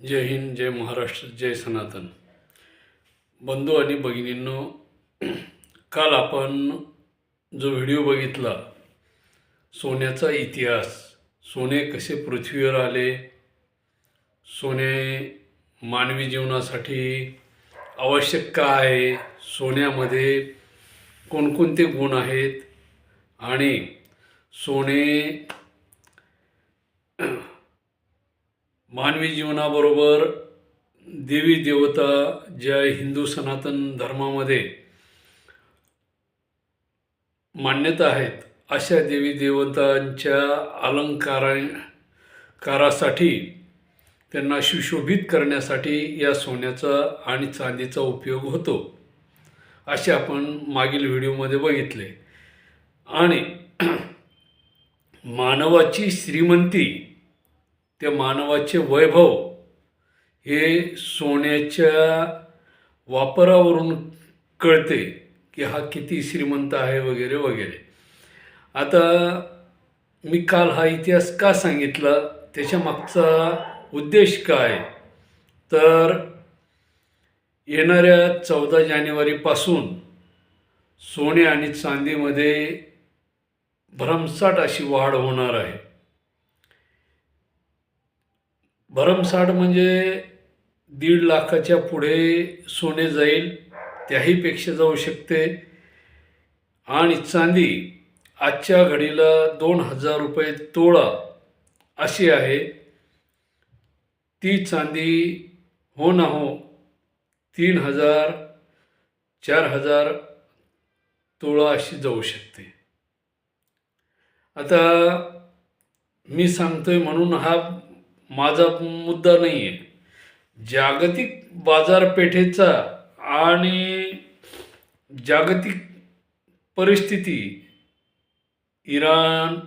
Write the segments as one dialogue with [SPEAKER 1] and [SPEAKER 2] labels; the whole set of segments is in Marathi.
[SPEAKER 1] जय हिंद जय महाराष्ट्र जय सनातन. बंधू आणि भगिनींनो काल आपण जो व्हिडिओ बघितला सोन्याचा इतिहास सोने कसे पृथ्वीवर आले सोने मानवी जीवनासाठी आवश्यक का आहे सोन्यामध्ये कोणकोणते गुण आहेत आणि सोने मानवी जीवनाबरोबर देवी देवता ज्या हिंदू सनातन धर्मामध्ये मान्यता आहेत अशा देवी देवतांच्या अलंकारा कारासाठी त्यांना सुशोभित करण्यासाठी या सोन्याचा आणि चांदीचा उपयोग होतो असे आपण मागील व्हिडिओमध्ये बघितले. आणि मानवाची श्रीमंती त्या मानवाचे वैभव हे सोन्याच्या वापरावरून कळते की हा किती श्रीमंत आहे वगैरे वगैरे. आता मी काल हा इतिहास का सांगितला? त्याच्या मागचा उद्देश काय? तर येणाऱ्या चौदा जानेवारीपासून सोने आणि चांदीमध्ये भरमसाट अशी वाढ होणार आहे. भरमसाठ म्हणजे दीड लाखाच्या पुढे सोने जाईल त्याहीपेक्षा जाऊ शकते. आणि चांदी आजच्या घडीला दोन हजार रुपये तोळा अशी आहे. ती चांदी हो ना हो तीन हजार चार हजार तोळा अशी जाऊ शकते. आता मी सांगतोय म्हणून हा माझा मुद्दा नाही आहे जागतिक बाजारपेठेचा आणि जागतिक परिस्थिती इराण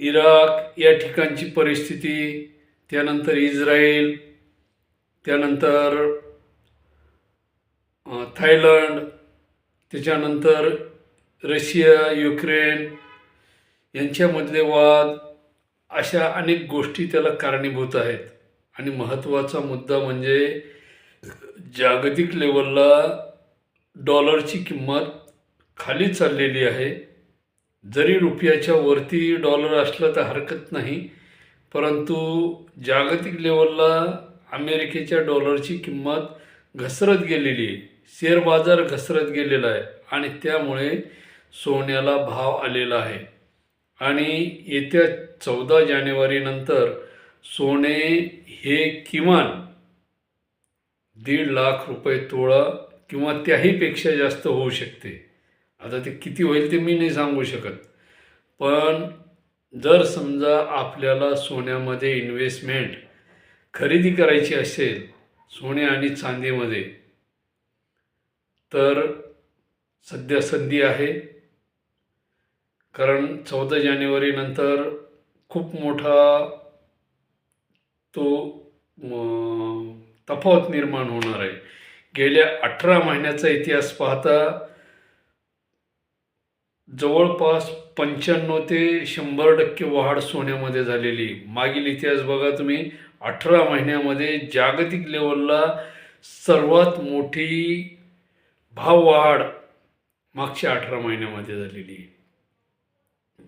[SPEAKER 1] इराक या ठिकाणची परिस्थिती त्यानंतर इस्रायल त्यानंतर थायलंड त्याच्यानंतर रशिया युक्रेन यांच्यामधले वाद अशा अनेक गोष्टी त्याला कारणीभूत आहेत. आणि महत्त्वाचा मुद्दा म्हणजे जागतिक लेवलला डॉलरची किंमत खाली चाललेली आहे. जरी रुपयाच्या वरती डॉलर असलं तर हरकत नाही परंतु जागतिक लेवलला अमेरिकेच्या डॉलरची किंमत घसरत गेलेली आहे. शेअर बाजार घसरत गेलेला आहे आणि त्यामुळे सोन्याला भाव आलेला आहे. आणि येत्या चौदा जानेवारीनंतर सोने हे किमान दीड लाख रुपये तोळा किंवा त्याहीपेक्षा जास्त होऊ शकते. आता ते किती होईल ते मी नाही सांगू शकत. पण जर समजा आपल्याला सोन्यामध्ये इन्व्हेस्टमेंट खरेदी करायची असेल सोने आणि चांदीमध्ये तर सध्या संधी आहे. कारण चौदा जानेवारीनंतर खूप मोठा तो तफावत निर्माण होणार आहे गेल्या अठरा महिन्याचा इतिहास पाहता जवळपास पंच्याण्णव ते शंभर टक्के वाढ सोन्यामध्ये झालेली आहे. मागील इतिहास बघा तुम्ही अठरा महिन्यामध्ये जागतिक लेवलला सर्वात मोठी भाववाढ मागच्या अठरा महिन्यामध्ये झालेली आहे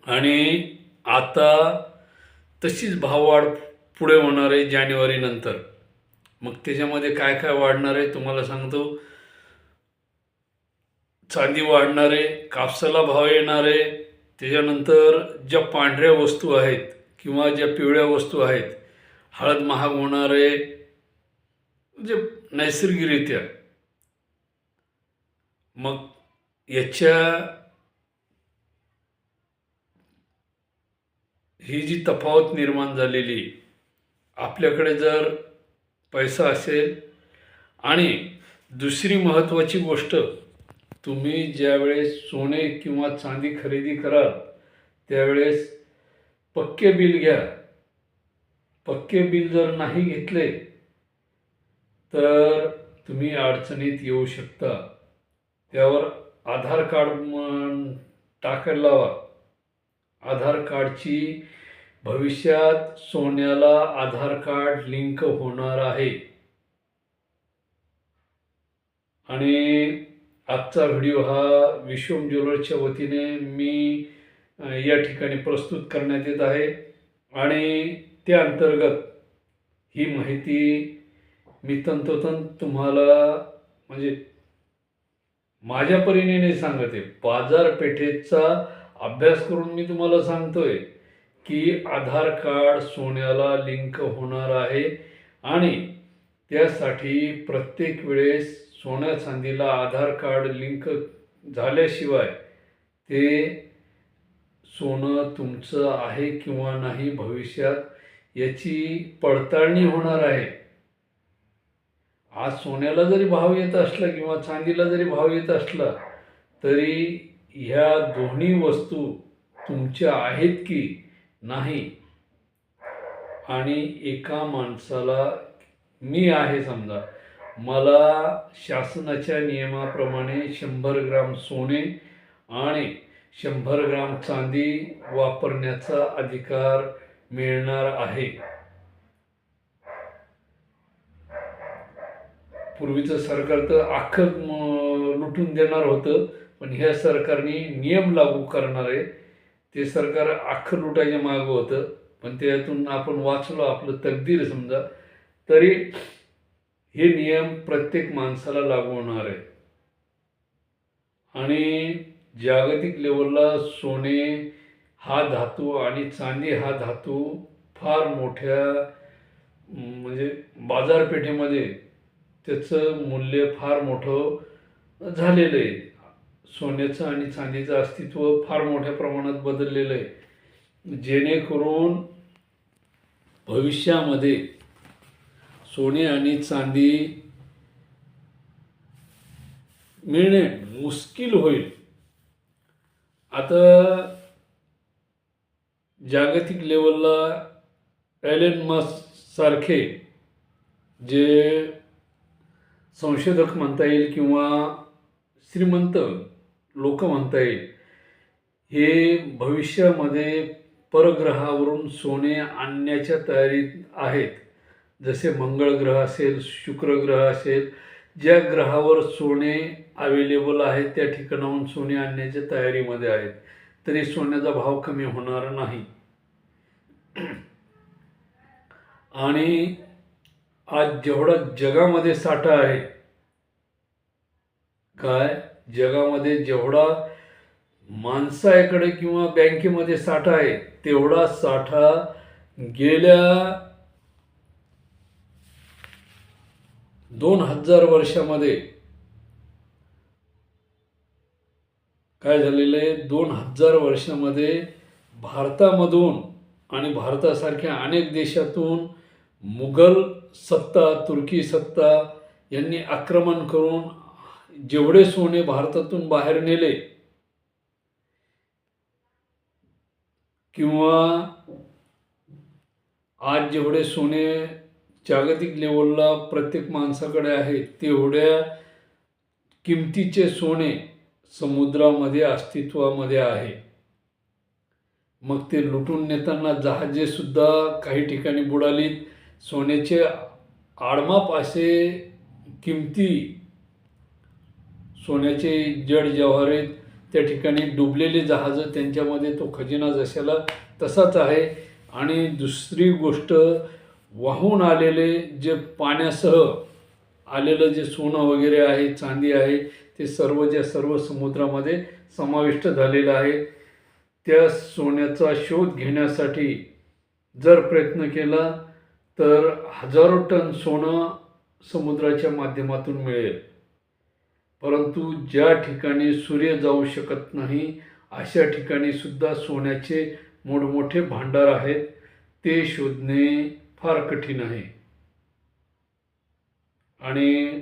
[SPEAKER 1] आणि आता तशीच भाववाढ पुढे होणार आहे जानेवारीनंतर मग त्याच्यामध्ये काय काय वाढणार आहे तुम्हाला सांगतो. चांदी वाढणार आहे कापसाला भाव येणार आहे. त्याच्यानंतर ज्या पांढऱ्या वस्तू आहेत किंवा ज्या पिवळ्या वस्तू आहेत हळद महाग होणार आहे. म्हणजे नैसर्गिकरित्या. मग याच्या ही जी तफावत निर्माण झालेली आपल्याकडे जर पैसा असेल आणि दुसरी महत्त्वाची गोष्ट तुम्ही ज्यावेळेस सोने किंवा चांदी खरेदी कराल त्यावेळेस पक्के बिल घ्या. पक्के बिल जर नाही घेतले तर तुम्ही अडचणीत येऊ शकता. त्यावर आधार कार्ड टाकायला लावा. आधार कार्डची भविष्यात सोन्याला आधार कार्ड लिंक होणार आहे. आणि आजचा व्हिडिओ हा विश्वम ज्वेलर्सच्या वतीने मी या ठिकाणी प्रस्तुत करण्यात येत आहे. आणि त्या अंतर्गत ही माहिती मी तंतोतंत तुम्हाला म्हणजे माझ्या परीने नाही सांगत आहे. बाजारपेठेचा अभ्यास करून मी तुम्हाला सांगतोय की आधार कार्ड सोन्याला लिंक होणार आहे आणि त्यासाठी प्रत्येक वेळेस सोन्या चांदीला आधार कार्ड लिंक झाल्याशिवाय ते सोनं तुमचं आहे किंवा नाही भविष्यात याची पडताळणी होणार आहे. आज सोन्याला जरी भाव येत असला किंवा चांदीला जरी भाव येत असला तरी ह्या दोन्ही वस्तू तुमच्या आहेत की नाही? आणि एका माणसाला मी आहे समजा. मला शासनाच्या नियमाप्रमाणे शंभर ग्राम सोने आणि शंभर ग्राम चांदी वापरण्याचा अधिकार मिळणार आहे. पूर्वीचं सरकार तर अख्खं लुटून देणार होतं. पण ह्या सरकारने नियम लागू करणार आहे. ते सरकार अख्खं लुटायच्या मागं होतं. पण त्यातून आपण वाचलो आपलं तकदीर समजा. तरी हे नियम प्रत्येक माणसाला लागू होणार आहे. आणि जागतिक लेवलला सोने हा धातू आणि चांदी हा धातू फार मोठ्या म्हणजे बाजारपेठेमध्ये त्याचं मूल्य फार मोठं झालेलं आहे. सोन्याचं आणि चांदीचं अस्तित्व फार मोठ्या प्रमाणात बदललेलं आहे. जेणेकरून भविष्यामध्ये सोने आणि चांदी मिळणे मुश्किल होईल. आता जागतिक लेवलला एलेन मस्क सारखे जे संशोधक म्हणता येईल किंवा श्रीमंत लोक म्हणता येईल हे भविष्यामध्ये परग्रहावरून सोने आणण्याच्या तयारीत आहेत. जसे मंगळ ग्रह असेल शुक्र ग्रह असेल ज्या ग्रहावर सोने अवेलेबल आहेत त्या ठिकाणाहून सोने आणण्याच्या तयारीमध्ये आहेत. तरी सोन्याचा भाव कमी होणार नाही. आणि आज जेवढा जगामध्ये साठा आहे काय? जगामध्ये जेवढा माणसाकडे किंवा बँकेमध्ये साठा आहे तेवढा साठा गेल्या दोन हजार वर्षामध्ये काय झालेलं आहे? दोन हजार वर्षामध्ये भारतामधून आणि भारतासारख्या अनेक देशातून मुघल सत्ता तुर्की सत्ता यांनी आक्रमण करून जेवढे सोने भारतातून बाहेर नेले किंवा आज जेवढे सोने जागतिक लेवलला प्रत्येक माणसाकडे आहे तेवढ्या किमतीचे सोने समुद्रामध्ये अस्तित्वामध्ये आहे. मग ते लुटून नेताना जहाजे सुद्धा काही ठिकाणी बुडालीत. सोन्याचे आडमाप असे किमती सोन्याचे जड जवाहरे त्या ठिकाणी डुबलेले जहाजं त्यांच्यामध्ये तो खजिना जशाला तसाच आहे. आणि दुसरी गोष्ट वाहून आलेले जे पाण्यासह आलेलं जे सोनं वगैरे आहे चांदी आहे ते सर्व ज्या सर्व समुद्रामध्ये समाविष्ट झालेलं आहे. त्या सोन्याचा शोध घेण्यासाठी जर प्रयत्न केला तर हजारो टन सोनं समुद्राच्या माध्यमातून मिळेल. परंतु ज्या ठिकाणी सूर्य जाऊ शकत नाही अशा ठिकाणी सुद्धा सोन्याचे मोठमोठे भांडार आहेत ते शोधणे फार कठीण आहे. आणि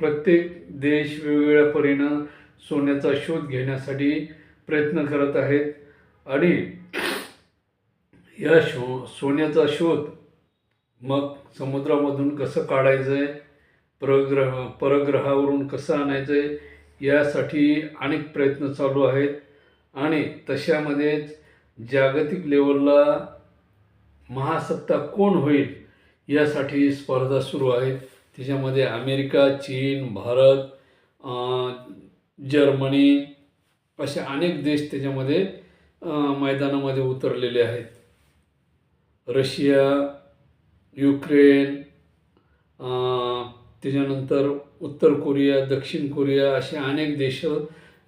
[SPEAKER 1] प्रत्येक देश वेगवेगळ्या परीनं सोन्याचा शोध घेण्यासाठी प्रयत्न करत आहेत आणि या शो सोन्याचा शोध मग समुद्रामधून कसं काढायचं आहे परग्रह परग्रहावरून कसं आणायचं आहे यासाठी अनेक प्रयत्न चालू आहेत. आणि तशामध्येच जागतिक लेवलला महासत्ता कोण होईल यासाठी स्पर्धा सुरू आहे त्याच्यामध्ये अमेरिका चीन भारत जर्मनी असे अनेक देश त्याच्यामध्ये मैदानामध्ये उतरलेले आहेत. रशिया युक्रेन त्याच्यानंतर उत्तर कोरिया दक्षिण कोरिया असे अनेक देश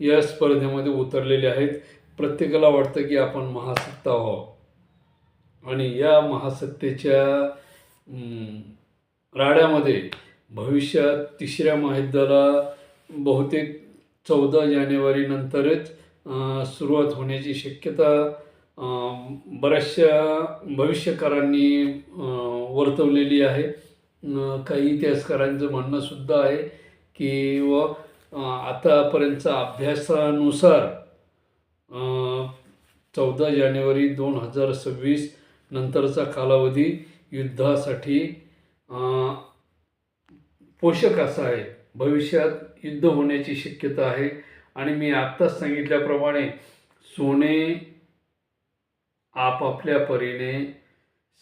[SPEAKER 1] या स्पर्धेमध्ये उतरलेले आहेत. प्रत्येकाला वाटतं की आपण महासत्ता व्हावं आणि या महासत्तेच्या राड्यामध्ये भविष्यात तिसऱ्या महायुद्धाला बहुतेक चौदा जानेवारीनंतरच सुरुवात होण्याची शक्यता बऱ्याचशा भविष्यकारांनी वर्तवलेली आहे. काही इतिहासकारांचं म्हणणं सुद्धा आहे की व आतापर्यंतचा अभ्यासानुसार चौदा जानेवारी दोन हजार सव्वीस नंतरचा कालावधी युद्धासाठी पोषक असा आहे. भविष्यात युद्ध होण्याची शक्यता आहे. आणि मी आत्ताच सांगितल्याप्रमाणे सोने आपापल्या परीने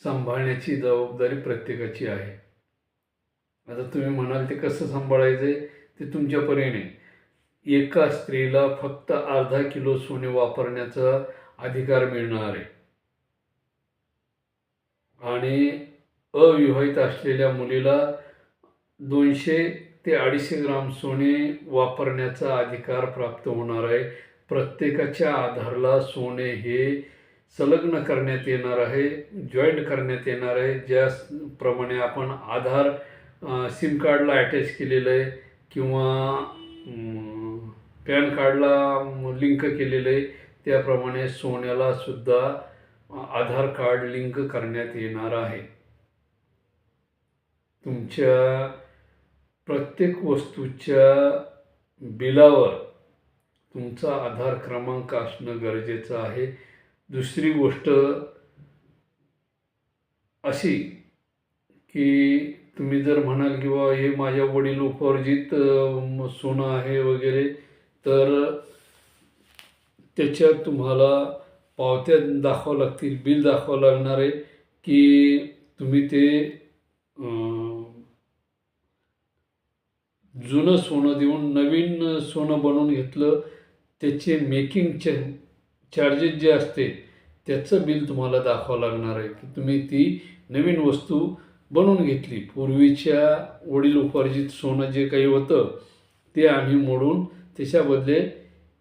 [SPEAKER 1] सांभाळण्याची जबाबदारी प्रत्येकाची आहे. आता तुम्ही म्हणाल ते कसं सांभाळायचं आहे ते तुमच्या परीने. एका स्त्रीला फक्त अर्धा किलो सोने वापरण्याचा अधिकार मिळणार. आहे आणि अविवाहित असलेल्या मुलीला दोनशे ते अडीचशे ग्राम सोने वापरण्याचा अधिकार प्राप्त होणार आहे. प्रत्येकाच्या आधारला सोने हे संलग्न करण्यात येणार आहे जॉईंट करण्यात येणार आहे. ज्याप्रमाणे आपण आधार सिम कार्डला अटॅच केलेलं आहे किंवा पॅन कार्डला लिंक केलेलं आहे. त्याप्रमाणे सोन्याला सुद्धा आधार कार्ड लिंक करण्यात येणार आहे. तुमच्या प्रत्येक वस्तूच्या बिलावर तुमचा आधार क्रमांक असणं गरजेचं आहे. दुसरी गोष्ट अशी की तुम्ही जर म्हणाल की बा हे माझ्या वडील उपार्जित सोनं आहे वगैरे तर त्याच्यात तुम्हाला पावत्या दाखवावं लागतील बिल दाखवावं लागणार आहे की तुम्ही ते जुनं सोनं देऊन नवीन सोनं बनवून घेतलं त्याचे मेकिंग च चार्जेस जे असते त्याचं बिल तुम्हाला दाखवावं लागणार आहे. की तुम्ही ती नवीन वस्तू बनवून घेतली. पूर्वीच्या वडील उपार्जित सोनं जे काही होतं ते आम्ही मोडून त्याच्या बदले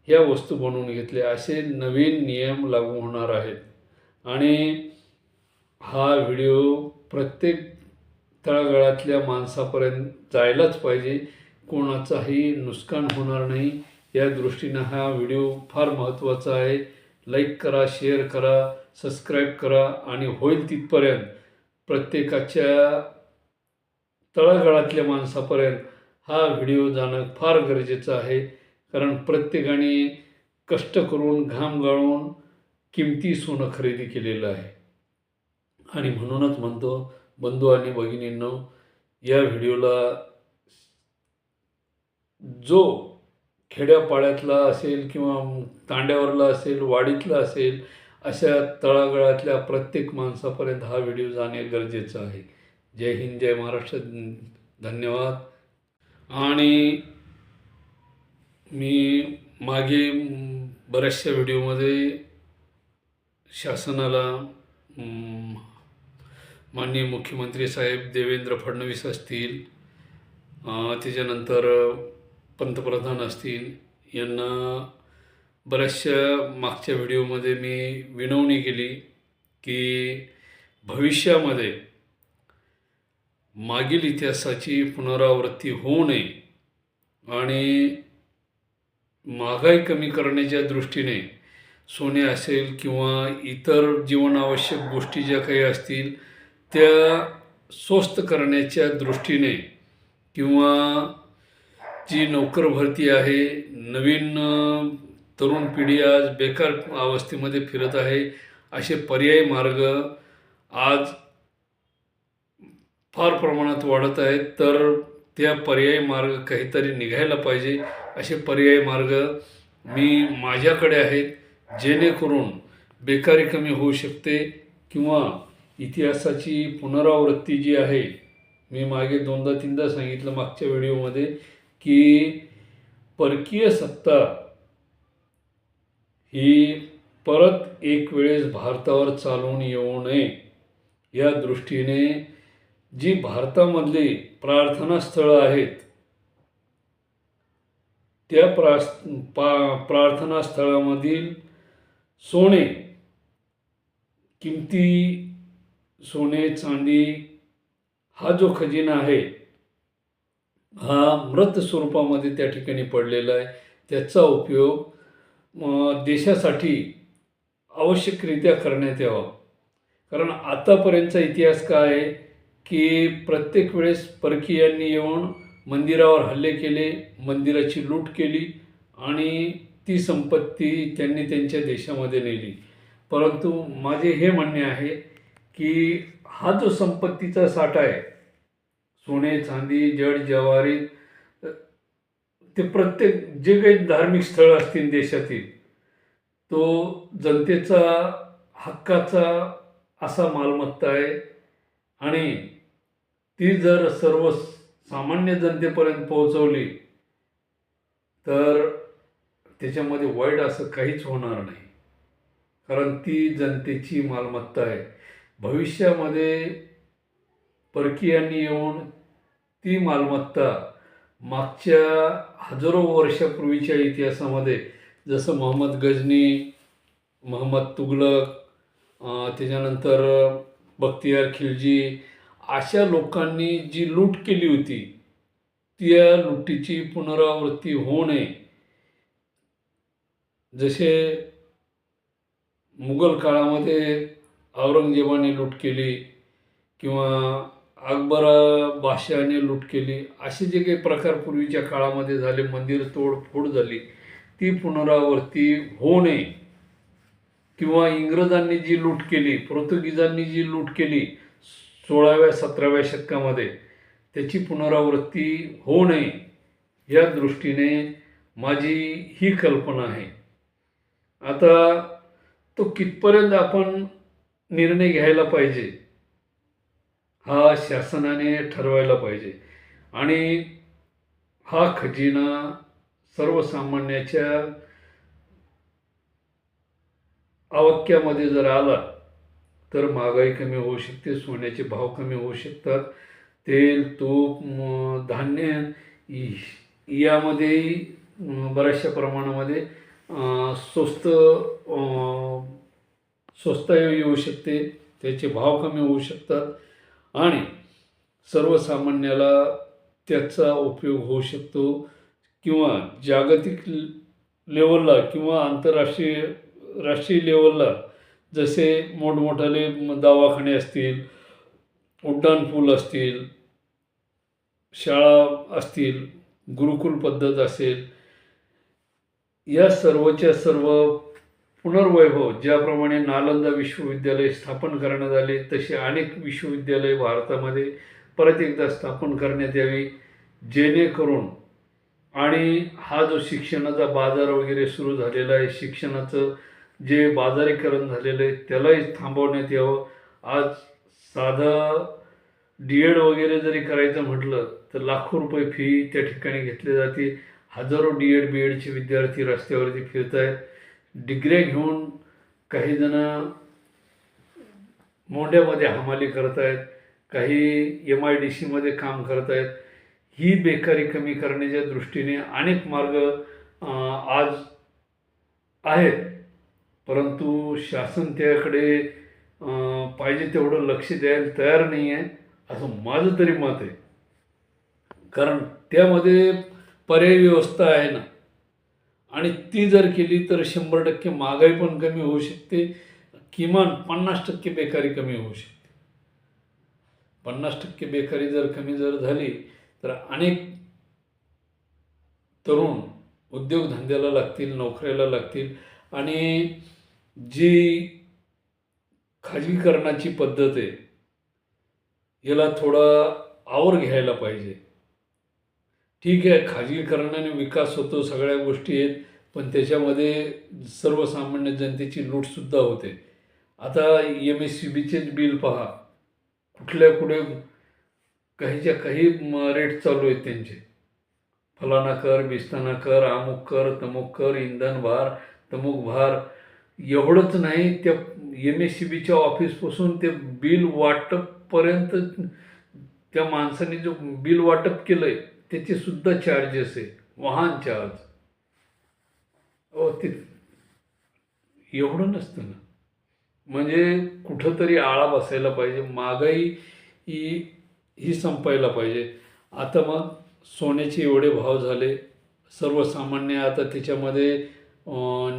[SPEAKER 1] ह्या वस्तू बनवून घेतल्या असे नवीन नियम लागू होणार आहेत. आणि हा व्हिडिओ प्रत्येक तळागाळातल्या माणसापर्यंत जायलाच पाहिजे. कोणाचाही नुकसान होणार नाही. या दृष्टीनं हा व्हिडिओ फार महत्त्वाचा आहे. लाईक करा शेअर करा सबस्क्राईब करा आणि होईल तिथपर्यंत प्रत्येकाच्या तळागाळातल्या माणसापर्यंत हा व्हिडिओ जाणं फार गरजेचं आहे. कारण प्रत्येकाने कष्ट करून घाम गाळून किमती सोनं खरेदी केलेलं आहे. आणि म्हणूनच म्हणतो बंधू आणि भगिनींनो या व्हिडिओला जो खेड्यापाड्यातला असेल किंवा तांड्यावरला असेल वाडीतला असेल अशा तळागळातल्या प्रत्येक माणसापर्यंत हा व्हिडिओ जाणे गरजेचं आहे. जय हिंद जय महाराष्ट्र. धन्यवाद. आणि मी मागे बऱ्याचशा व्हिडिओमध्ये शासनाला माननीय मुख्यमंत्री साहेब देवेंद्र फडणवीस असतील त्याच्यानंतर पंतप्रधान असतील यांना बऱ्याचशा मागच्या व्हिडिओमध्ये मी विनवणी केली की भविष्यामध्ये मागील इतिहासाची पुनरावृत्ती होऊ नये आणि महागाई कमी करण्याच्या दृष्टीने सोने असेल किंवा इतर जीवनावश्यक गोष्टी ज्या काही असतील त्या स्वस्त करण्याच्या दृष्टीने किंवा जी नोकर भरती आहे नवीन तरुण पिढी आज बेकार अवस्थेमध्ये फिरत आहे. असे पर्यायी मार्ग आज फार प्रमाणात वाढत आहेत. तर त्या पर्यायी मार्ग काहीतरी निघायला पाहिजे. असे पर्यायी मार्ग मी माझ्याकडे आहेत. जेणेकरून बेकारी कमी होऊ शकते किंवा इतिहासाची पुनरावृत्ती जी आहे. मी मागे दोनदा तीनदा सांगितलं मागच्या व्हिडिओमध्ये की परकीय सत्ता ही परत एक वेळेस भारतावर चालून येऊ नये. या दृष्टीने जी भारतामधली प्रार्थनास्थळं आहेत त्या प्रा पा प्रार्थना स्थळामधील सोने किमती सोने चांदी हा जो खजिना आहे हा मृत स्वरूपामध्ये त्या ठिकाणी पडलेला आहे. त्याचा उपयोग देशासाठी आवश्यकरित्या करण्यात यावं. कारण आतापर्यंतचा इतिहास काय आहे? की प्रत्येक वेळेस परकीयांनी येऊन मंदिरावर हल्ले केले मंदिराची लूट केली आणि ती संपत्ती त्यांनी त्यांच्या देशामध्ये नेली. परंतु माझे हे म्हणणे आहे की हा जो संपत्तीचा साठा आहे सोने चांदी जड जवारी ते प्रत्येक जे काही धार्मिक स्थळं असतील देशातील तो जनतेचा हक्काचा असा मालमत्ता आहे. आणि ती जर सर्व सामान्य जनतेपर्यंत पोहोचवली तर त्याच्यामध्ये वाईट असं काहीच होणार नाही. कारण ती जनतेची मालमत्ता आहे. भविष्यामध्ये परकीयांनी येऊन ती मालमत्ता मागच्या हजारो वर्षापूर्वीच्या इतिहासामध्ये जसं मोहम्मद गजनी मोहम्मद तुगलक त्याच्यानंतर बख्तियार खिलजी अशा लोकांनी जी लूट केली होती त्या लुटीची पुनरावृत्ती होऊ नये. जसे मुघल काळामध्ये औरंगजेबाने लूट केली किंवा अकबर बादशहाने लूट केली. असे जे काही प्रकार पूर्वीच्या काळामध्ये झाले मंदिर तोडफोड झाली ती पुनरावृत्ती होऊ नये. किंवा इंग्रजांनी जी लूट केली पोर्तुगीजांनी जी लूट केली सोळाव्या सतराव्या शतकामध्ये त्याची पुनरावृत्ती होऊ नये. या दृष्टीने माझी ही कल्पना आहे. आता तो कितपर्यंत आपण निर्णय घ्यायला पाहिजे? हा शासनाने ठरवायला पाहिजे. आणि हा खजिना सर्वसामान्याच्या आवाक्यामध्ये जर आला तर महागाई कमी होऊ शकते सोन्याचे भाव कमी होऊ शकतात तेल तूप धान्य यामध्येही बऱ्याचशा प्रमाणामध्ये स्वस्त स्वस्त येऊ शकते त्याचे भाव कमी होऊ शकतात. आणि सर्वसामान्याला त्याचा उपयोग होऊ शकतो किंवा जागतिक लेवलला किंवा आंतरराष्ट्रीय राष्ट्रीय लेवलला जसे मोठमोठाले दवाखाने असतील उड्डाणपूल असतील शाळा असतील गुरुकुल पद्धत असेल या सर्वच्या सर्व पुनर्वैभव हो, ज्याप्रमाणे नालंदा विश्वविद्यालय स्थापन करण्यात आले तसे अनेक विश्वविद्यालय भारतामध्ये परत एकदा स्थापन करण्यात यावी जेणेकरून आणि हा जो शिक्षणाचा बाजार वगैरे सुरू झालेला आहे शिक्षणाचं जे बाजारीकरण झालेलं आहे त्यालाही थांबवण्यात यावं. आज साधं डी एड वगैरे जरी करायचं म्हटलं तर लाखो रुपये फी त्या ठिकाणी घेतली जाते. हजारो डी एड बी एडचे विद्यार्थी रस्त्यावरती फिरत आहेत डिग्र्या घेऊन काही जण हमाली करत आहेत काही एम आय डी सीमध्ये काम करत आहेत. ही बेकारी कमी करण्याच्या दृष्टीने अनेक मार्ग आज आहेत. परंतु शासन त्याकडे पाहिजे तेवढं लक्ष द्यायला तयार नाही आहे असं माझं तरी मत आहे. कारण त्यामध्ये पर्यायी व्यवस्था आहे ना. आणि ती जर केली तर शंभर टक्के महागाई पण कमी होऊ शकते. किमान पन्नास टक्के बेकारी कमी होऊ शकते. पन्नास टक्के बेकारी जर कमी जर झाली तर अनेक तरुण उद्योगधंद्याला लागतील नोकऱ्याला लागतील आणि जी खाजगीकरणाची पद्धत आहे याला थोडा आवर घ्यायला पाहिजे. ठीक आहे खाजगीकरणाने विकास होतो सगळ्या गोष्टी आहेत पण त्याच्यामध्ये सर्वसामान्य जनतेची लूटसुद्धा होते. आता एम एस सी बीचेच बिल पहा. कुठल्या कुठे काहीच्या काही रेट चालू आहेत त्यांचे. फलाना कर बिस्ताना कर अमुक कर तमुक कर इंधन भार तमुक भार. एवढंच नाही त्या एम एस सी बीच्या ऑफिसपासून ते बिल वाटपपर्यंत त्या माणसाने जो बिल वाटप केलं आहे त्याचे सुद्धा चार्जेस आहे. वाहन चार्ज अहो ते एवढं नसतं ना. म्हणजे कुठंतरी आळा बसायला पाहिजे. महागाई ही ही संपायला पाहिजे. आता मग सोन्याचे एवढे भाव झाले. सर्वसामान्य आता त्याच्यामध्ये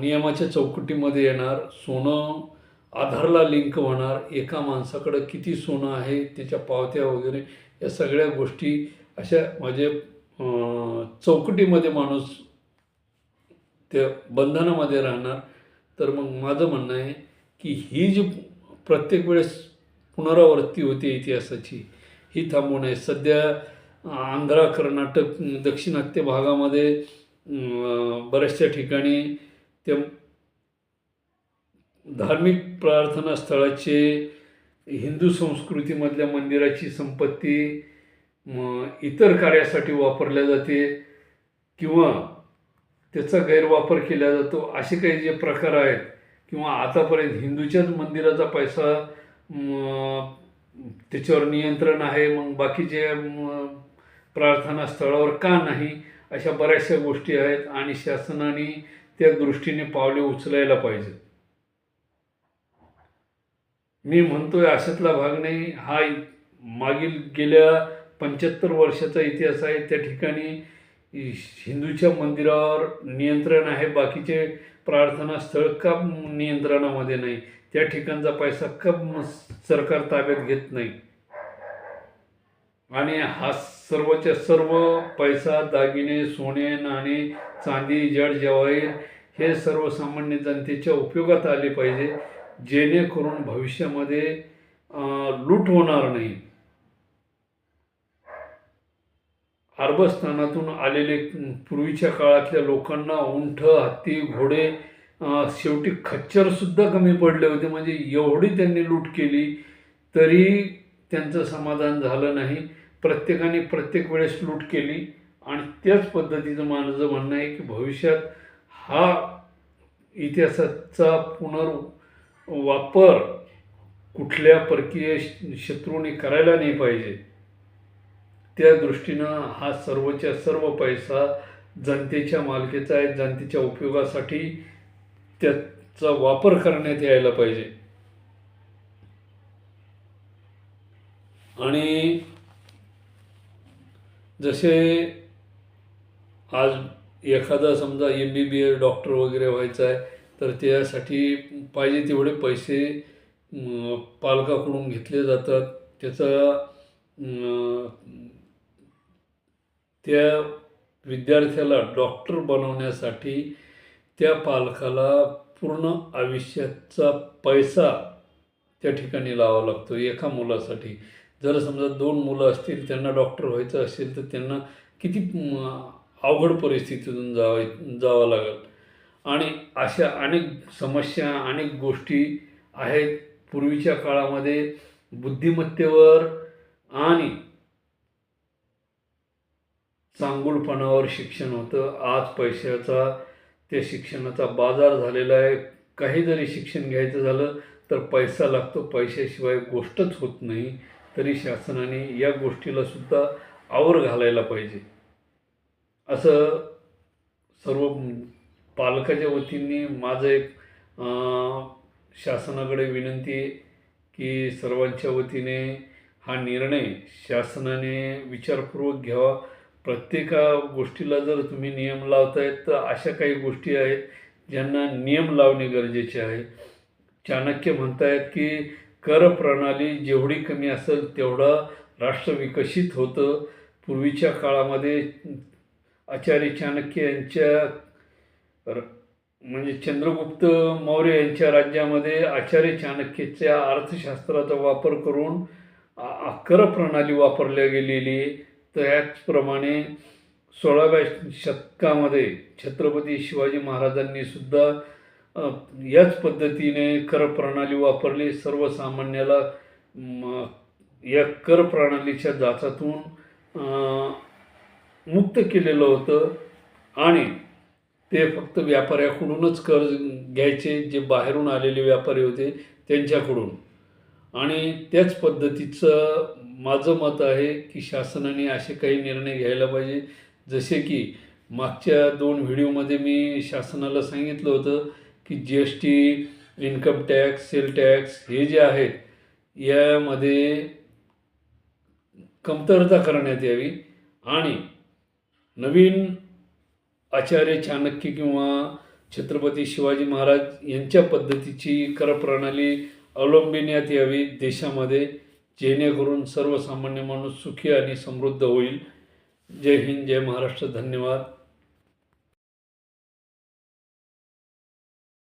[SPEAKER 1] नियमाच्या चौकटीमध्ये येणार. सोनं आधारला लिंक होणार. एका माणसाकडं किती सोनं आहे त्याच्या पावत्या वगैरे या सगळ्या गोष्टी अशा म्हणजे चौकटीमध्ये माणूस त्या बंधनामध्ये राहणार. तर मग माझं म्हणणं आहे की ही जी प्रत्येक वेळेस पुनरावृत्ती होते इतिहासाची ही थांबू आहे सध्या आंध्रा कर्नाटक दक्षिणात्य भागामध्ये बऱ्याचशा ठिकाणी त्या धार्मिक प्रार्थना स्थळाचे हिंदू संस्कृतीमधल्या मंदिराची संपत्ती इतर कार्यासाठी वापरल्या जाते किंवा त्याचा गैरवापर केला जातो असे काही जे प्रकार आहेत किंवा आतापर्यंत हिंदूच्याच मंदिराचा पैसा त्याच्यावर नियंत्रण आहे मग बाकीचे प्रार्थना स्थळावर का नाही अशा बऱ्याचशा गोष्टी आहेत आणि शासनाने त्या दृष्टीने पावले उचलायला पाहिजे मी म्हणतोय अशातला भाग नाही. हा मागील गेल्या पंच्याहत्तर वर्षाचा इतिहास आहे. त्या ठिकाणी हिंदूच्या मंदिरावर नियंत्रण आहे. बाकीचे प्रार्थना स्थळ का नियंत्रणामध्ये नाही? त्या ठिकाणचा पैसा का सरकार ताब्यात घेत नाही? आणि हा सर्वच्या सर्व पैसा दागिने सोने नाणे चांदी जड जवाहीर हे सर्वसामान्य जनतेच्या उपयोगात आले पाहिजे. जेणेकरून भविष्यामध्ये लूट होणार नाही. अर्भस्थानातून आलेले पूर्वीच्या काळातल्या लोकांना उंट हत्ती घोडे शेवटी खच्चरसुद्धा कमी पडले होते. म्हणजे एवढी त्यांनी लूट केली तरी त्यांचं समाधान झालं नाही. प्रत्येकाने प्रत्येक वेळेस लूट केली. आणि त्याच पद्धतीचं माझं म्हणणं आहे की भविष्यात हा इतिहासाचा पुनर्वापर कुठल्या परकीय श- शत्रूने करायला नाही पाहिजे. त्या दृष्टीनं हा सर्वच्या सर्व पैसा जनतेच्या मालकीचा आहे जनतेच्या उपयोगासाठी त्याचा वापर करण्यात यायला पाहिजे. आणि जसे आज एखादा समजा M B B S doctor वगैरे व्हायचं आहे तर त्यासाठी पाहिजे तेवढे पैसे पालकाकडून घेतले जातात. त्याचा त्या विद्यार्थ्याला डॉक्टर बनवण्यासाठी त्या पालकाला पूर्ण आयुष्याचा पैसा त्या ठिकाणी लावा लागतो एका मुलासाठी. जर समजा दोन मुलं असतील त्यांना डॉक्टर व्हायचं असेल तर त्यांना किती अवघड परिस्थितीतून जावं जावं लागेल. आणि अशा अनेक समस्या अनेक गोष्टी आहेत. पूर्वीच्या काळामध्ये बुद्धिमत्तेवर आणि चांगुलपणावर शिक्षण होतं. आज पैशाचा त्या शिक्षणाचा बाजार झालेला आहे. काही जरी शिक्षण घ्यायचं झालं तर पैसा लागतो. पैशाशिवाय गोष्टच होत नाही. तरी शासनाने या गोष्टीला सुद्धा आवर घालायला पाहिजे. असं सर्व पालकाच्या वतीने माझं एक शासनाकडे विनंती आहे की सर्वांच्या वतीने हा निर्णय शासनाने विचारपूर्वक घ्यावा. प्रत्येका गोष्टीला जर तुम्ही नियम लावतायत तर अशा काही गोष्टी आहेत ज्यांना नियम लावणे गरजेचे आहे चाणक्य म्हणतायत की कर प्रणाली जेवढी कमी असेल तेवढं राष्ट्र विकसित होतं पूर्वीच्या काळामध्ये आचार्य चाणक्य यांच्या म्हणजे चंद्रगुप्त मौर्य यांच्या राज्यामध्ये आचार्य चाणक्यच्या अर्थशास्त्राचा वापर करून कर प्रणाली वापरल्या गेलेली आहे. त्याचप्रमाणे सोळाव्या शतकामध्ये छत्रपती शिवाजी महाराजांनी सुद्धा याच पद्धतीने कर प्रणाली वापरली. सर्वसामान्याला या कर प्रणालीच्या जाचातून मुक्त केलेलं होतं. आणि ते फक्त व्यापाऱ्याकडूनच कर्ज घ्यायचे जे बाहेरून आलेले व्यापारी होते त्यांच्याकडून. आणि त्याच पद्धतीचं माझं मत आहे की शासनाने असे काही निर्णय घ्यायला पाहिजे. जसे की मागच्या दोन व्हिडिओमध्ये मी शासनाला सांगितलं होतं की G S T income tax sale tax हे जे आहेत यामध्ये कमतरता करण्यात यावी. आणि नवीन आचार्य चाणक्य किंवा छत्रपती शिवाजी महाराज यांच्या पद्धतीची करप्रणाली अवलंबिण्यात यावी देशामध्ये जेणेकरून सर्वसामान्य माणूस सुखी आणि समृद्ध होईल. जय हिंद जय महाराष्ट्र धन्यवाद.